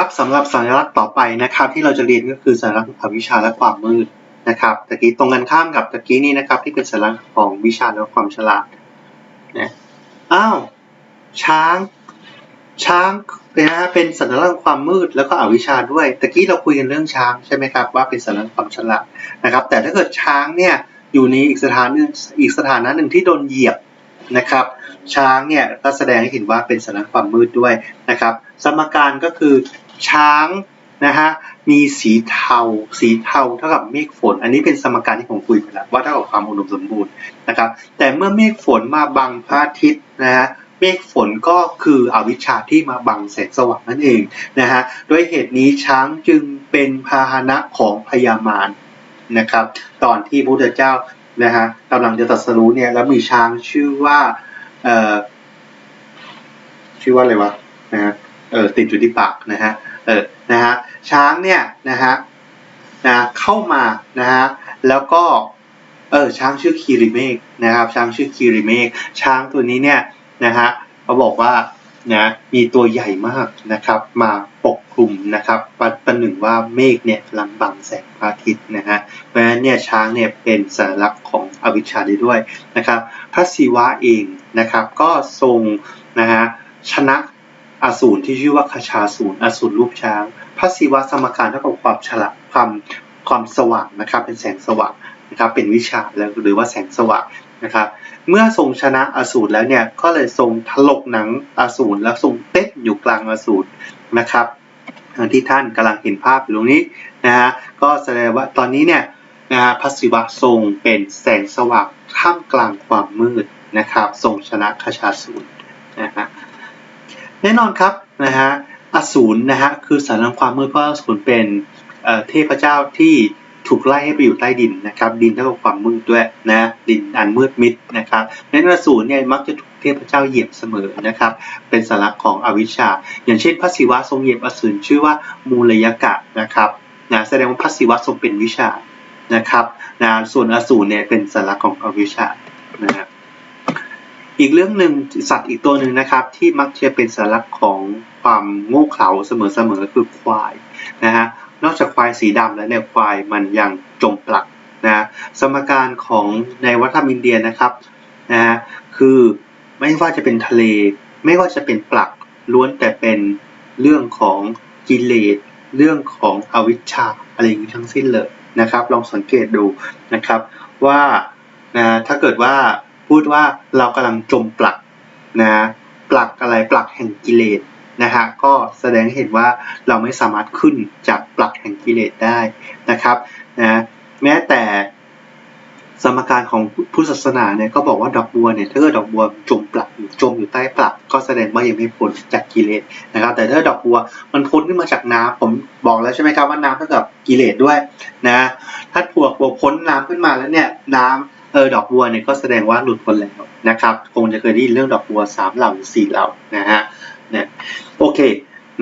ครับสำหรับสัญลักษณ์ต่อไปนะครับ ที่เราจะเรียนก็คือสัญลักษณ์อวิชาและความมืดนะครับตะกี้ตรงกันข้ามกับตะกี้นี้นะครับที่เป็นสัญลักษณ์ของวิชาและความฉลาดนะอ้าวช้าง ช้างนะฮะเป็นสัญลักษณ์ความมืดแล้วก็อวิชชาด้วยตะกี้เราคุยกันเรื่องช้างใช่ไหมครับว่าเป็นสัญลักษณ์ความฉลาดนะครับ แต่ถ้าเกิดช้างเนี่ยอยู่ในอีกสถานหนึงอีกสถานะหนึ่งที่โดนเหยียบนะครับ ช้างเนี่ยก็แสดงให้เห็นว่าเป็นสัญลักษณ์ความมืดด้วยนะครับ สมการก็คือ ช้างนะฮะมีสีเทา สีเทาเท่ากับเมฆฝน อันนี้เป็นสมการที่ผมคุยไปแล้วว่าเท่ากับความอุดมสมบูรณ์นะครับ แต่เมื่อเมฆฝนมาบังพระอาทิตย์นะฮะเมฆฝนก็คืออวิชชาที่มาบังแสงสว่างนั่นเองนะฮะด้วยเหตุนี้ช้างจึงเป็นพาหนะของพญามารนะครับ ตอนที่พระพุทธเจ้านะฮะกำลังจะตรัสรู้เนี่ยแล้วมีช้างชื่อว่าเอ่อชื่อว่าอะไรวะนะฮะ เออติดอยู่ที่ปากนะฮะเออนะฮะช้างเนี่ยนะฮะนะเข้ามานะฮะแล้วก็เออช้างชื่อคีริเมกนะครับ ช้างชื่อคีริเมกช้างตัวนี้เนี่ยนะฮะเขาบอกว่านะมีตัวใหญ่มากนะครับมาปกคลุมนะครับประประหนึ่งว่าเมฆเนี่ยกำลังบังแสงพระอาทิตย์นะฮะเพราะฉะนั้นเนี่ยช้างเนี่ยเป็นสัญลักษณ์ของอวิชชาได้ด้วยนะครับ พระศิวะเองนะครับก็ทรงนะฮะชนะ อสูรที่ชื่อว่าคชาสูรอสูรรูปช้างพระศิวะสมการเท่ากับความฉลาดความความสว่างนะครับ เป็นแสงสว่างนะครับเป็นวิชาแล้วหรือว่าแสงสว่างนะครับ เมื่อทรงชนะอสูรแล้วเนี่ยก็เลยทรงถลกหนังอสูรแล้วทรงเต้นอยู่กลางอสูรนะครับที่ท่านกำลังเห็นภาพอยู่ตรงนี้นะฮะก็แสดงว่าตอนนี้เนี่ยนะฮะพระศิวะทรงเป็นแสงสว่างท่ามกลางความมืดนะครับ ทรงชนะคชาสูรนะฮะ แน่นอนครับนะฮะอสูรนะฮะคือสารลักษณ์ความมืดเพราะอสูรเป็นเอ่อเทพเจ้าที่ถูกไล่ให้ไปอยู่ใต้ดินนะครับดินเท่ากับความมืดด้วยนะดินอันมืดมิดนะครับนั้นอสูรเนี่ยมักจะถูกเทพเจ้าเหยียบเสมอนะครับเป็นสาระของอวิชชา อย่างเช่นพระศิวะทรงเหยียบอสูรชื่อว่ามูลยกะนะครับนะแสดงว่าพระศิวะทรงเป็นวิชานะครับนะส่วนอสูรเนี่ยเป็นสาระของอวิชชานะครับ อีกเรื่องหนึ่งสัตว์อีกตัวหนึ่งนะครับ ที่มักจะเป็นสาระของความโง่เขลาเสมอๆคือควายนะฮะนอกจากควายสีดำแล้วเนี่ยควายมันยังจมปลักนะสมการของในวัฒนธรรมอินเดียนะครับนะฮะคือไม่ว่าจะเป็นทะเล ไม่ว่าจะเป็นปลักล้วนแต่เป็นเรื่องของกิเลสเรื่องของอวิชชาอะไรอย่างนี้ทั้งสิ้นเลยนะครับ ลองสังเกตดูนะครับว่านะถ้าเกิดว่า พูดว่าเรากำลังจมปลักนะปลักอะไรปลักแห่งกิเลสนะฮะก็แสดงเห็นว่าเราไม่สามารถขึ้นจากปลักแห่งกิเลสได้นะครับนะแม้แต่สมการของพุทธศาสนาเนี่ยก็บอกว่าดอกบัวเนี่ยถ้าเกิดดอกบัวจมปลักอยู่จมอยู่ใต้ปลัก ก็แสดงว่ายังไม่พ้นจากกิเลสนะครับ แต่ถ้าดอกบัวมันพ้นขึ้นมาจากน้ำผมบอกแล้วใช่ไหมครับว่าน้ำเท่ากับกิเลสด้วยนะถ้าพวกบัวพ้นน้ำขึ้นมาแล้วเนี่ยน้ำ เออดอกบัวเนี่ยก็แสดงว่าหลุดพ้นแล้วนะครับ คงจะเคยได้ยินเรื่องดอกบัวสามเหล่าหรือสี่เหล่านะฮะเนี่ยโอเค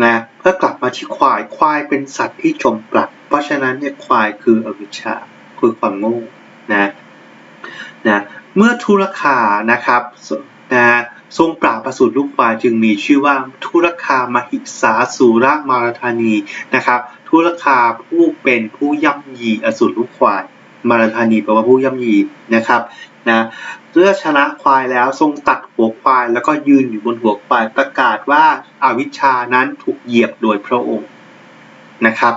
นะเพื่อกลับมาที่ควายควายเป็นสัตว์ที่จมปลัก เพราะฉะนั้นเนี่ยควายคืออวิชชาคือความโง่นะนะเมื่อทุรคานะครับนะทรงปราบประสูติลูกควายจึงมีชื่อว่าทุรคามหิสาสุรมารธานีนะครับ ทุรคาผู้เป็นผู้ย่ำยีอสูรลูกควาย มารธานีแปลว่าผู้ย่ำยีนะครับนะเมื่อชนะควายแล้วทรงตัดหัวควาย แล้วก็ยืนอยู่บนหัวควายประกาศว่าอาวิชชานั้นถูกเหยียบโดยพระองค์นะครับ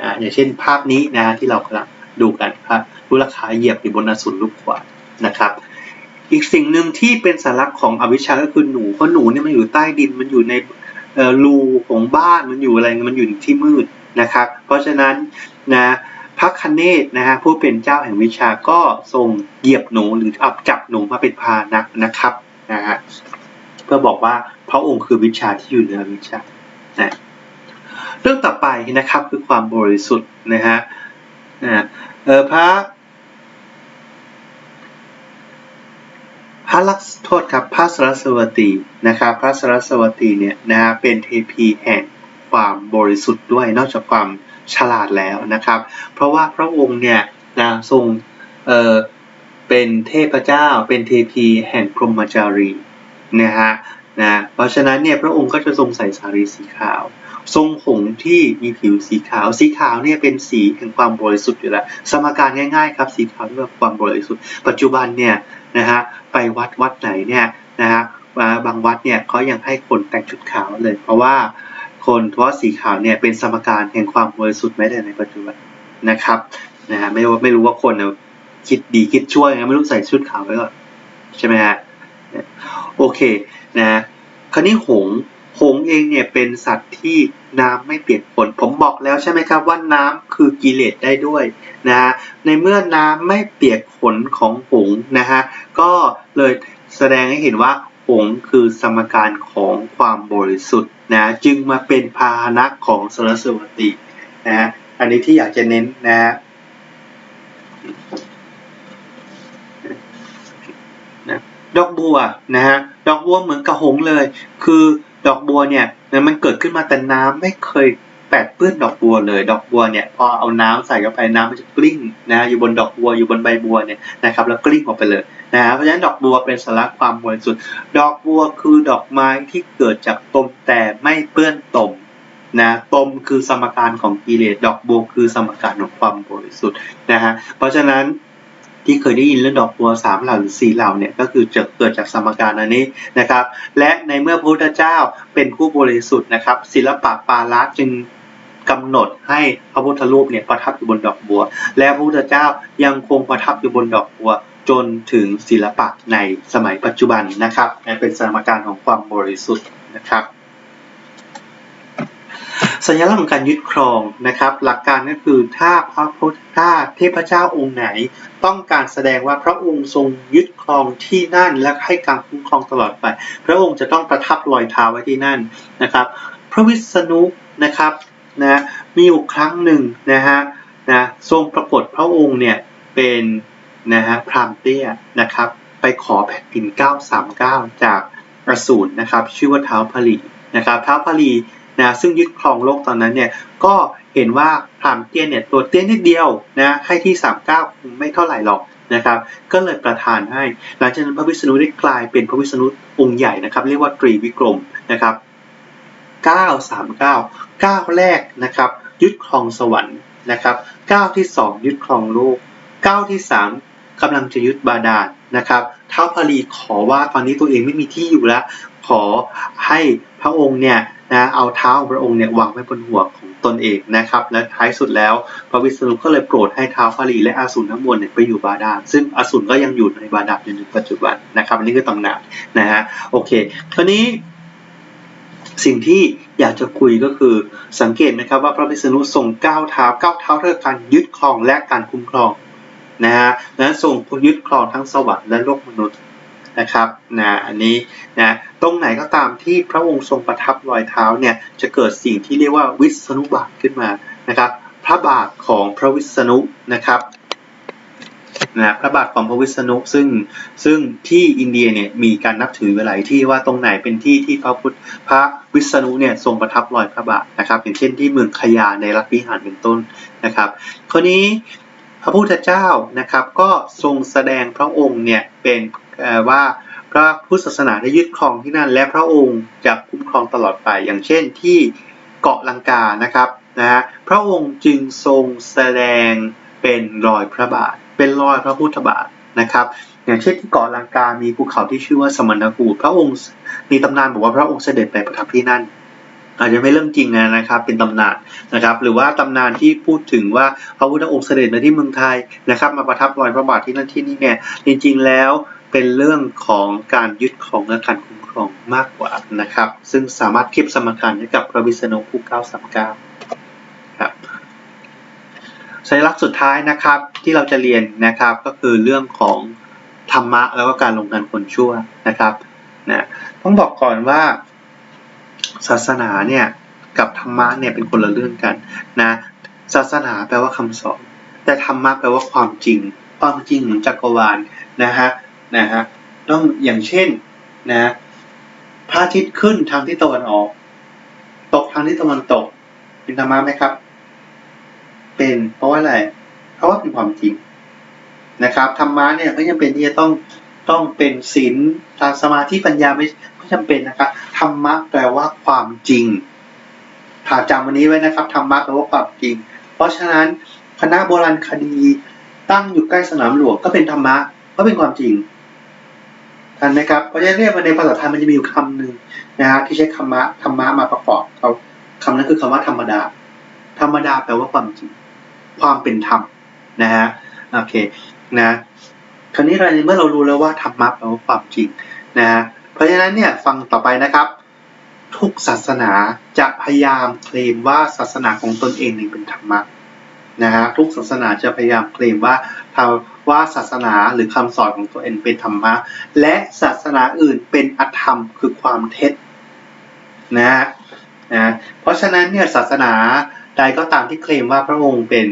อ่าอย่างเช่นภาพนี้นะที่เรากำลังดูกันครับผู้ราคาเหยียบอยู่บนอสูรลูกควายนะครับอีกสิ่งหนึ่งที่เป็นสาระของอวิชชาก็คือหนูเพราะหนูเนี่ยมันอยู่ใต้ดินมันอยู่ในรูของบ้านมันอยู่อะไรมันอยู่ที่มืดนะครับ เพราะฉะนั้นนะ ระคเนศนะฮะผู้เป็นเจ้าแห่งวิชาก็ทรงเหยียบหนูหรือเอาจับหนูมาเป็นพานะนะครับนะฮะเพื่อบอกว่าพระองค์คือวิชาที่อยู่เหนือวิชานะเรื่องต่อไปนะครับคือความบริสุทธิ์นะฮะนะเออพระพระลักษโทษครับพระสรสวตีนะครับพระสรสวตีเนี่ยนะฮะเป็นเทพีแห่งความบริสุทธิ์ด้วยนอกจากความ ฉลาดแล้วนะครับ เพราะว่าพระองค์เนี่ยนะทรงเออเป็นเทพเจ้าเป็นเทพีแห่งพรหมจารีนะฮะนะเพราะฉะนั้นเนี่ยพระองค์ก็จะทรงใส่สารีสีขาว ทรงหงที่มีผิวสีขาว สีขาวเนี่ยเป็นสีแห่งความบริสุทธิ์อยู่แล้วสมการง่ายๆครับสีขาวเรียกว่าความบริสุทธิ์ ปัจจุบันเนี่ยนะฮะไปวัดวัดไหนเนี่ยนะฮะบางวัดเนี่ยเขายังให้คนแต่งชุดขาวเลย เพราะว่า คนเพราะสีขาวเนี่ยเป็นสมการแห่งความบริสุทธิ์แม้แต่ในปัจจุบันนะครับนะฮะไม่ว่าไม่รู้ว่าคนเนี่ยคิดดีคิดชั่วยังไไม่รู้ใส่ชุดขาวไว้ก่อนใช่ไหมฮะโอเคนะคราวนี้หงหงเองเนี่ยเป็นสัตว์ที่น้ำไม่เปียกฝนผมบอกแล้วใช่ไหมครับว่าน้ำคือกิเลสได้ด้วยนะฮะในเมื่อน้ำไม่เปียกฝนของหงนะฮะก็เลยแสดงให้เห็นว่า หงส์คือสมการของความบริสุทธิ์นะจึงมาเป็นพาหนะของสรสวตินะอันนี้ที่อยากจะเน้นนะฮะดอกบัวนะฮะดอกบัวเหมือนกับหงเลย คือดอกบัวเนี่ยมันเกิดขึ้นมาแต่น้ำไม่เคย แปดเปื้อนดอกบัวเลย ดอกบัวเนี่ยพอเอาน้ำใส่เข้าไปน้ำมันจะกลิ้งนะอยู่บนดอกบัวอยู่บนใบบัวเนี่ยนะครับแล้วกลิ้งออกไปเลยนะเพราะฉะนั้นดอกบัวเป็นสาระความบริสุทธิ์ดอกบัวคือดอกไม้ที่เกิดจากตมแต่ไม่เปื้อนตมนะตมคือสมการของกิเลสดอกบัวคือสมการของความบริสุทธิ์นะฮะเพราะฉะนั้นที่เคยได้ยินเรื่องดอกบัวสามเหล่าหรือสี่เหล่าเนี่ยก็คือจะเกิดจากสมการอันนี้นะครับ และในเมื่อพระพุทธเจ้าเป็นผู้บริสุทธิ์นะครับ ศิลปะปาละจึง กำหนดให้พระพุทธรูปเนี่ยประทับอยู่บนดอกบัว และพระพุทธเจ้ายังคงประทับอยู่บนดอกบัว จนถึงศิลปะในสมัยปัจจุบันนะครับเป็นสมการของความบริสุทธิ์นะครับสัญลักษณ์ของการยึดครองนะครับ หลักการก็คือถ้าพระพุทธถ้าเทพเจ้าองค์ไหน ต้องการแสดงว่าพระองค์ทรงยึดครองที่นั่นและให้การคุ้มครองตลอดไป พระองค์จะต้องประทับรอยเท้าไว้ที่นั่นนะครับ พระวิษณุนะครับ นะมีอยู่ครั้งหนึ่งนะฮะนะทรงปรากฏพระองค์เนี่ยเป็นนะฮะพรามเตี้ยนะครับ ไปขอแผ่นดิน 939 จากอสูรนะครับชื่อว่าเท้าพลีนะครับเท้าพลีนะซึ่งยึดครองโลกตอนนั้นเนี่ยก็เห็นว่าพรามเตี้ยเนี่ยตัวเตี้ยนิดเดียวนะให้ที่ 39คงไม่เท่าไหร่หรอกนะครับก็เลยประทานให้ หลังจากนั้นพระวิษณุได้กลายเป็นพระวิษณุองค์ใหญ่นะครับ เรียกว่าตรีวิกรมนะครับ 939 9 แรกนะครับยึดครองสวรรค์นะครับ9ที่ 2 ยึดครองโลก9ที่ 3กำลังจะยึดบาดาลนะครับท้าวพลีขอว่าตอนนี้ตัวเองไม่มีที่อยู่แล้ว ขอให้พระองค์เนี่ยนะเอาเท้าของพระองค์เนี่ยวางไว้บนหัวของตนเองนะครับ และท้ายสุดแล้วพระวิษณุก็เลยโปรดให้เท้าพลีและอาสูรทั้งมวลเนี่ยไปอยู่บาดาลซึ่งอาสูรก็ยังอยู่ในบาดาลจนถึงปัจจุบันนะครับอันนี้คือตำนานนะฮะโอเคคราวนี้ สิ่งที่อยากจะคุยก็คือสังเกตนะครับว่าพระวิษณุทรงก้าวเท้าก้าวเท้าเพื่อการยึดครองและการคุ้มครองนะฮะนั้นทรงยึดครองทั้งสวรรค์และโลกมนุษย์นะครับนะอันนี้นะตรงไหนก็ตามที่พระองค์ทรงประทับรอยเท้าเนี่ยจะเกิดสิ่งที่เรียกว่าวิษณุบาทขึ้นมานะครับพระบาทของพระวิษณุนะครับ นะพระบาทของพระวิษณุซึ่งซึ่งที่อินเดียเนี่ยมีการนับถือหลายที่ว่าตรงไหนเป็นที่ที่พระพุทธพระวิษณุเนี่ยทรงประทับรอยพระบาทนะครับ อย่างเช่นที่เมืองขยาในรัฐพิหารเป็นต้นนะครับคราวนี้พระพุทธเจ้านะครับก็ทรงแสดงพระองค์เนี่ยเป็นว่าพระพุทธศาสนาได้ยึดครองที่นั่น และพระองค์จะคุ้มครองตลอดไป อย่างเช่นที่เกาะลังกานะครับนะฮะพระองค์จึงทรงแสดงเป็นรอยพระบาท เป็นรอยพระพุทธบาทนะครับอย่างเช่นที่เกาะลังกา มีภูเขาที่ชื่อว่าสมณกูพระองค์มีตำนานบอกว่าพระองค์เสด็จไปประทับที่นั่น อาจจะไม่เรื่องจริงนะครับ เป็นตำนานนะครับ หรือว่าตำนานที่พูดถึงว่าพระพุทธองค์เสด็จมาที่เมืองไทยนะครับ มาประทับรอยพระบาทที่นั่นที่นี่เนี่ยจริงๆแล้วเป็นเรื่องของการยึดของและการคุ้มครองมากกว่านะครับ ซึ่งสามารถเก็บสมการให้กับพระวิษณุผู้939ครับ สัญลักษณ์สุดท้ายนะครับที่เราจะเรียนนะครับก็คือเรื่องของธรรมะแล้วก็การลงกันคนชั่วนะครับนะต้องบอกก่อนว่า ศาสนาเนี่ยกับธรรมะเนี่ยเป็นคนละเรื่องกันนะศาสนาแปลว่าคำสอน แต่ธรรมะแปลว่าความจริง ความจริงเหมือนจักรวาลนะฮะนะฮะต้องอย่างเช่นนะพระอาทิตย์ขึ้นทางที่ตะวันออก ตกทางที่ตะวันตก เป็นธรรมะไหมครับ เป็นเพราะว่าอะไร เพราะว่าเป็นความจริงนะครับธรรมะเนี่ยไม่จำเป็นที่จะต้องต้องเป็นศีลทางสมาธิปัญญาไม่ไม่จำเป็นนะครับธรรมะแปลว่าความจริงถ้าจำวันนี้ไว้นะครับธรรมะแปลว่าความจริง เพราะฉะนั้นคณะโบราณคดีตั้งอยู่ใกล้สนามหลวงก็เป็นธรรมะก็เป็นความจริงทันไหมครับเพราะฉะนั้นเรียในภาษาไทยมันจะมีอยู่คำหนึ่งนะฮะที่ใช้คำมะธรรมะมาประกอบเขาคำนั้นคือคำว่าธรรมดา ธรรมดาแปลว่าความจริง ความเป็นธรรมนะฮะโอเคนะคราวนี้เราเมื่อเรารู้แล้วว่าธรรมะแปลว่าความจริงนะฮะเพราะฉะนั้นเนี่ยฟังต่อไปนะครับ ทุกศาสนาจะพยายามเคลมว่าศาสนาของตนเองนี่เป็นธรรมะนะฮะทุกศาสนาจะพยายามเคลมว่าทว่าศาสนาหรือคำสอนของตัวเองเป็นธรรมะ และศาสนาอื่นเป็นอธรรมคือความเท็จนะฮะนะเพราะฉะนั้นเนี่ยศาสนา ดก็ตามที่เคลมว่าพระองค์เป็น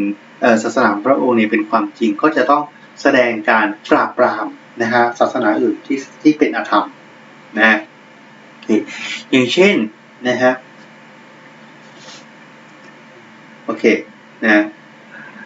ศาสนาพระองค์เนี่ยเป็นความจริงก็จะต้องแสดงการปราบปรามนะฮะศาสนาอื่นที่ที่เป็นอธรรมนะอย่างเช่นนะฮะโอเคนะ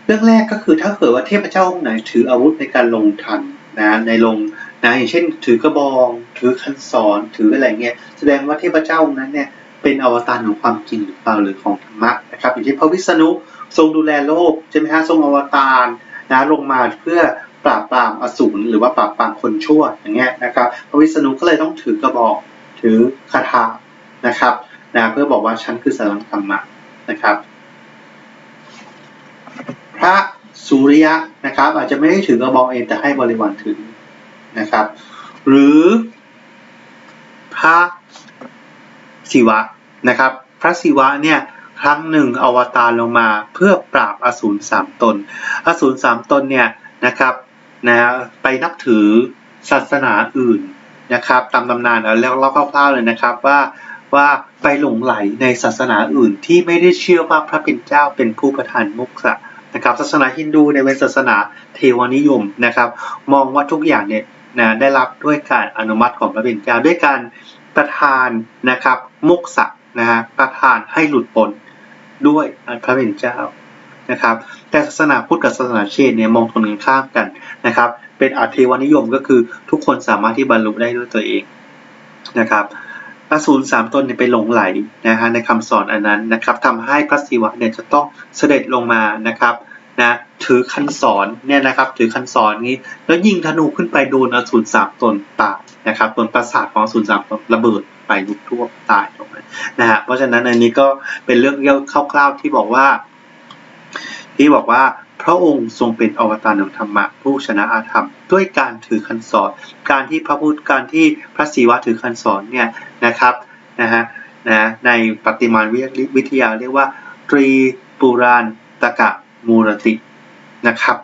เรื่องแรกก็คือถ้าเกิดว่าเทพเจ้าองค์ไหนถืออาวุธในการลงทันนะในลงนะอย่างเช่น ถือกระบอง ถือคันศรถืออะไรเงี้ยแสดงว่าเทพเจ้าองค์นั้นเนี่ย เป็นอวตารของความจริงหรือเปล่าหรือของธรรมะนะครับอย่างเช่นพระวิษณุทรงดูแลโลกใช่ไหมฮะทรงอวตารนะลงมาเพื่อปราบปรามอสูรหรือว่าปราบปรามคนชั่วอย่างเงี้ยนะครับพระวิษณุก็เลยต้องถือกระบอกถือคาถานะครับนะเพื่อบอกว่าฉันคือสารังธรรมะนะครับ พระสุริยะนะครับ อาจจะไม่ได้ถือกระบอกเองแต่ให้บริวารถือนะครับ หรือพระศิวะ นะครับ พระศิวะเนี่ยครั้งหนึ่งอวตารลงมาเพื่อปราบอสูรสามตน อสูรสามตนเนี่ยนะครับนะไปนับถือศาสนาอื่นนะครับตามตำนานแล้วเล่าคร่าวๆเลยนะครับว่าว่าไปหลงไหลในศาสนาอื่นที่ไม่ได้เชื่อว่าพระเป็นเจ้าเป็นผู้ประทานมุขะนะครับศาสนาฮินดูในเป็นศาสนาเทวนิยมนะครับ มองว่าทุกอย่างเนี่ยนะได้รับด้วยการอนุมัติของพระเป็นเจ้าด้วยการประทานนะครับมุขะ นะฮะประทานให้หลุดพ้นด้วยพระเป็นเจ้านะครับ แต่ศาสนาพุทธกับศาสนาเชนเนี่ยมองตรงกันข้ามกันนะครับ เป็นอาเทวนิยมก็คือทุกคนสามารถที่บรรลุได้ด้วยตัวเองนะครับอสูรสามตนเนี่ยไปหลงไหลนะฮะในคำสอนอันนั้นนะครับทำให้พระศิวะเนี่ยจะต้องเสด็จลงมานะครับนะถือคันสอนเนี่ยนะครับ ถือคันสอนนี้ แล้วยิงธนูขึ้นไปโดนอสูรสามตนตายนะครับตนประสาทของอสูรสามตนระเบิดไปลุกท่วมตาย นะฮะเพราะฉะนั้นอันนี้ก็เป็นเรื่องเล่าคร่าวๆที่บอกว่า ที่บอกว่าพระองค์ทรงเป็นอวตารแห่งธรรมะผู้ชนะอาธรรม ด้วยการถือคันสอนการที่พระพุทธการที่พระศิวะถือคันสอนเนี่ยนะครับนะฮะนะในปฏิมาวิทยาเรียกว่า ตรีปุรานตกะมูรตินะครับ